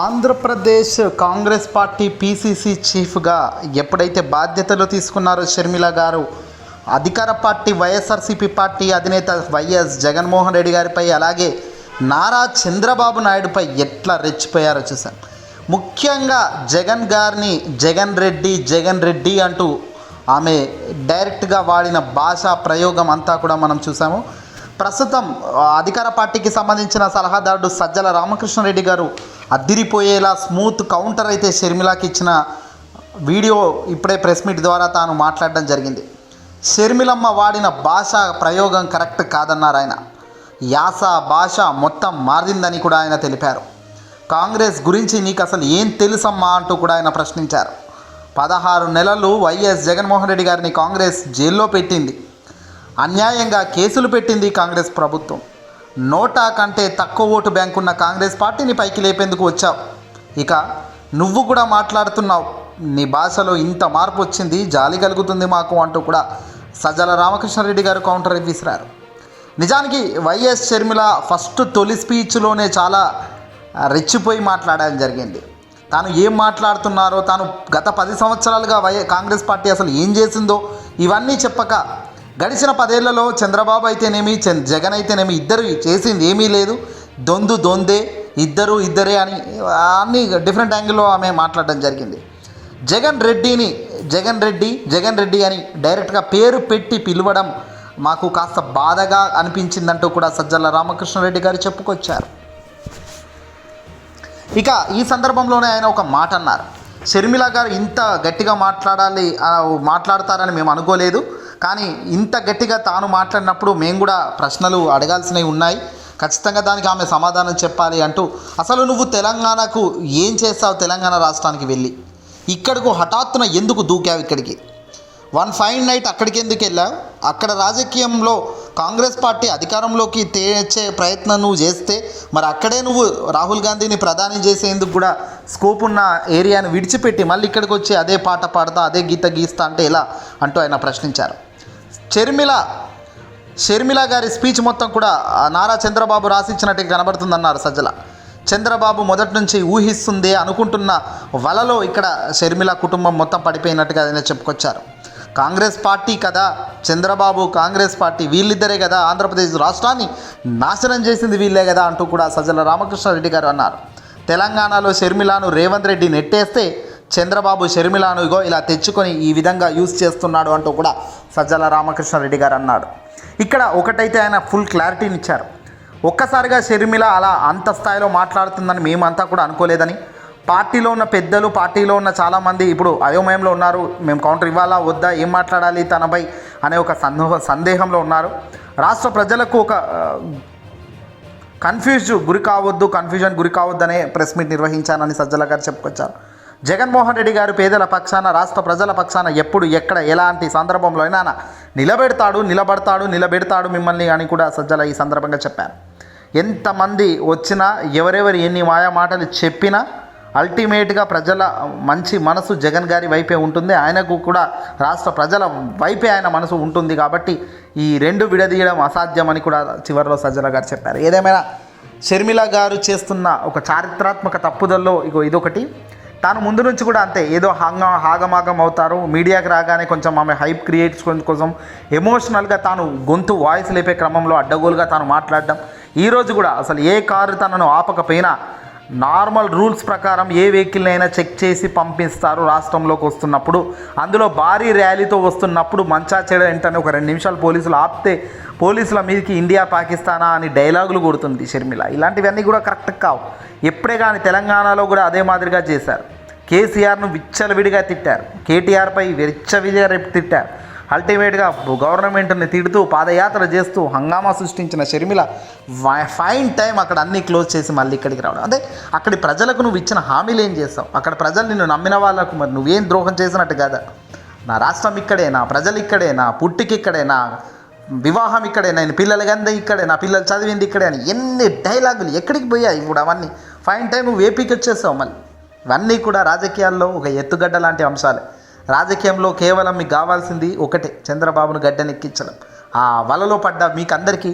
Andhra Pradesh Congress party PCC చీఫ్గా ఎప్పుడైతే బాధ్యతలు తీసుకున్నారో షర్మిల గారు అధికార పార్టీ వైఎస్ఆర్సీపీ పార్టీ అధినేత వైఎస్ జగన్మోహన్ రెడ్డి గారిపై అలాగే నారా చంద్రబాబు నాయుడుపై ఎట్లా రెచ్చిపోయారో చూసాం ముఖ్యంగా జగన్ గారిని జగన్ రెడ్డి జగన్ రెడ్డి అంటూ ఆమె డైరెక్ట్గా వాడిన భాషా ప్రయోగం అంతా కూడా మనం చూసాము ప్రస్తుతం అధికార పార్టీకి సంబంధించిన సలహాదారుడు సజ్జల రామకృష్ణారెడ్డి గారు అద్దిరిపోయేలా స్మూత్ కౌంటర్ అయితే షర్మిలాకి ఇచ్చిన వీడియో ఇప్పుడే ప్రెస్ మీట్ ద్వారా తాను మాట్లాడడం జరిగింది. షర్మిలమ్మ వాడిన భాష ప్రయోగం కరెక్ట్ కాదన్నారు ఆయన. యాస భాష మొత్తం మారిందని కూడా ఆయన తెలిపారు. కాంగ్రెస్ గురించి నీకు అసలు ఏం తెలుసమ్మా అంటూ కూడా ఆయన ప్రశ్నించారు. పదహారు నెలలు వైఎస్ జగన్మోహన్ రెడ్డి గారిని కాంగ్రెస్ జైల్లో పెట్టింది. అన్యాయంగా కేసులు పెట్టింది కాంగ్రెస్ ప్రభుత్వం. నోటా కంటే తక్కువ ఓటు బ్యాంక్ ఉన్న కాంగ్రెస్ పార్టీని పైకి లేపేందుకు వచ్చావు. ఇక నువ్వు కూడా మాట్లాడుతున్నావు. నీ భాషలో ఇంత మార్పు వచ్చింది జాలి కలుగుతుంది మాకు అంటూ కూడా సజ్జల రామకృష్ణారెడ్డి గారు కౌంటర్ విసిరారు నిజానికి వైఎస్ షర్మిల ఫస్ట్ తొలి స్పీచ్లోనే చాలా రెచ్చిపోయి మాట్లాడడం జరిగింది. తాను ఏం మాట్లాడుతున్నారో తాను గత పది సంవత్సరాలుగా వై కాంగ్రెస్ పార్టీ అసలు ఏం చేసిందో ఇవన్నీ చెప్పక గడిచిన పదేళ్ళలో చంద్రబాబు అయితేనేమి చంద్ జగన్ అయితేనేమి ఇద్దరు చేసింది ఏమీ లేదు. దొందు దొందే ఇద్దరు ఇద్దరే అని అన్ని డిఫరెంట్ యాంగిల్లో ఆమె మాట్లాడడం జరిగింది. జగన్ రెడ్డిని జగన్ రెడ్డి జగన్ రెడ్డి అని డైరెక్ట్గా పేరు పెట్టి పిలవడం మాకు కాస్త బాధగా అనిపించిందంటూ కూడా సజ్జల రామకృష్ణారెడ్డి గారు చెప్పుకొచ్చారు. ఇక ఈ సందర్భంలోనే ఆయన ఒక మాట అన్నారు. షర్మిల గారు ఇంత గట్టిగా మాట్లాడాలి మాట్లాడతారని మేము అనుకోలేదు. కానీ ఇంత గట్టిగా తాను మాట్లాడినప్పుడు మేము కూడా ప్రశ్నలు అడగాల్సినవి ఉన్నాయి. ఖచ్చితంగా దానికి ఆమె సమాధానం చెప్పాలి అంటూ అసలు నువ్వు తెలంగాణకు ఏం చేస్తావు తెలంగాణ రాష్ట్రానికి వెళ్ళి? ఇక్కడకు హఠాత్తున ఎందుకు దూకావు ఇక్కడికి? వన్ ఫైన్ నైట్ అక్కడికి ఎందుకు వెళ్ళావు? అక్కడ రాజకీయంలో కాంగ్రెస్ పార్టీ అధికారంలోకి తెచ్చే ప్రయత్నం నువ్వు చేస్తే మరి అక్కడే నువ్వు రాహుల్ గాంధీని ప్రధాని చేసేందుకు కూడా స్కోప్ ఉన్న ఏరియాను విడిచిపెట్టి మళ్ళీ ఇక్కడికి వచ్చి అదే పాట పాడతా అదే గీత గీస్తా అంటే ఎలా? అంటూ ఆయన ప్రశ్నించారు. షర్మిల షర్మిల గారి స్పీచ్ మొత్తం కూడా నారా చంద్రబాబు రాసిచ్చినట్టు కనబడుతుందన్నారు సజ్జల. చంద్రబాబు మొదటి నుంచి ఊహిస్తుంది అనుకుంటున్న వలలో ఇక్కడ షర్మిల కుటుంబం మొత్తం పడిపోయినట్టుగా ఆయన చెప్పుకొచ్చారు. కాంగ్రెస్ పార్టీ కదా చంద్రబాబు కాంగ్రెస్ పార్టీ వీళ్ళిద్దరే కదా ఆంధ్రప్రదేశ్ రాష్ట్రాన్ని నాశనం చేసింది వీళ్ళే కదా అంటూ కూడా సజ్జల రామకృష్ణారెడ్డి గారు అన్నారు. తెలంగాణలో షర్మిలాను రేవంత్ రెడ్డి నెట్టేస్తే చంద్రబాబు షర్మిలాను ఇగో ఇలా తెచ్చుకొని ఈ విధంగా యూజ్ చేస్తున్నాడు అంటూ కూడా సజ్జల రామకృష్ణారెడ్డి గారు అన్నాడు ఇక్కడ ఒకటైతే ఆయన ఫుల్ క్లారిటీని ఇచ్చారు. ఒక్కసారిగా షర్మిల అలా అంత స్థాయిలో మాట్లాడుతుందని మేమంతా కూడా అనుకోలేదని. పార్టీలో ఉన్న పెద్దలు పార్టీలో ఉన్న చాలామంది ఇప్పుడు అయోమయంలో ఉన్నారు. మేము కౌంటర్ ఇవ్వాలా వద్దా ఏం మాట్లాడాలి తనపై అనే ఒక సందేహ సందేహంలో ఉన్నారు. రాష్ట్ర ప్రజలకు ఒక కన్ఫ్యూజ్ గురి కావద్దు కన్ఫ్యూజన్ గురి కావద్దనే ప్రెస్ మీట్ నిర్వహించానని సజ్జల గారు చెప్పుకొచ్చారు. జగన్మోహన్ రెడ్డి గారు పేదల పక్షాన రాష్ట్ర ప్రజల పక్షాన ఎప్పుడు ఎక్కడ ఎలాంటి సందర్భంలో అయినా నిలబెడతాడు నిలబడతాడు నిలబెడతాడు మిమ్మల్ని అని కూడా సజ్జల ఈ సందర్భంగా చెప్పారు. ఎంతమంది వచ్చినా ఎవరెవరు ఎన్ని మాయా మాటలు చెప్పినా అల్టిమేట్గా ప్రజల మంచి మనసు జగన్ గారి వైపే ఉంటుంది. ఆయనకు కూడా రాష్ట్ర ప్రజల వైపే ఆయన మనసు ఉంటుంది కాబట్టి ఈ రెండు విడదీయడం అసాధ్యమని కూడా చివరిలో సజ్జల గారు చెప్పారు. ఏదేమైనా షర్మిల గారు చేస్తున్న ఒక చారిత్రాత్మక తప్పుదల్లో ఇగో ఇదొకటి. తాను ముందు నుంచి కూడా అంతే ఏదో హంగ హాగమాగం అవుతారు మీడియాకి రాగానే కొంచెం ఆమె హైప్ క్రియేట్ కోసం ఎమోషనల్గా తాను గొంతు వాయిస్ లేపే క్రమంలో అడ్డగోలుగా తాను మాట్లాడడం. ఈరోజు కూడా అసలు ఏ కారు తనను ఆపకపోయినా నార్మల్ రూల్స్ ప్రకారం ఏ వెహికల్నైనా చెక్ చేసి పంపిస్తారు రాష్ట్రంలోకి వస్తున్నప్పుడు. అందులో భారీ ర్యాలీతో వస్తున్నప్పుడు మంచా చెడ వెంటనే ఒక రెండు నిమిషాలు పోలీసులు ఆపితే పోలీసుల మీదకి ఇండియా పాకిస్తానా అని డైలాగులు కొడుతుంది షర్మిల. ఇలాంటివన్నీ కూడా కరెక్ట్ కావు. ఎప్పుడే కానీ తెలంగాణలో కూడా అదే మాదిరిగా చేశారు. కేసీఆర్ను విచ్చలవిడిగా తిట్టారు. కేటీఆర్పై విచ్చవిడిగా రేపు తిట్టారు. అల్టిమేట్గా గవర్నమెంట్ని తిడుతూ పాదయాత్ర చేస్తూ హంగామా సృష్టించిన షర్మిల ఫైన్ టైం అక్కడ అన్నీ క్లోజ్ చేసి మళ్ళీ ఇక్కడికి రావడం. అంటే అక్కడి ప్రజలకు నువ్వు ఇచ్చిన హామీలు ఏం చేస్తావు? అక్కడ ప్రజలు నిన్ను నమ్మిన వాళ్ళకు మరి నువ్వేం ద్రోహం చేసినట్టు కదా? నా రాష్ట్రం ఇక్కడే నా ప్రజలు ఇక్కడే నా పుట్టికి ఇక్కడే నా వివాహం ఇక్కడే నేను పిల్లలు గంద ఇక్కడే నా పిల్లలు చదివింది ఇక్కడే అని ఎన్ని డైలాగులు ఎక్కడికి పోయాయి ఇప్పుడు అవన్నీ? ఫైన్ టైం నువ్వు ఏపీకి వచ్చేస్తావు మళ్ళీ. ఇవన్నీ కూడా రాజకీయాల్లో ఒక ఎత్తుగడ్డ లాంటి అంశాలే. రాజకీయంలో కేవలం మీకు కావాల్సింది ఒకటే చంద్రబాబును గడ్డనెక్కించడం. ఆ వలలో పడ్డ మీకందరికీ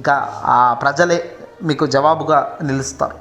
ఇక ఆ ప్రజలే మీకు జవాబుగా నిలుస్తారు.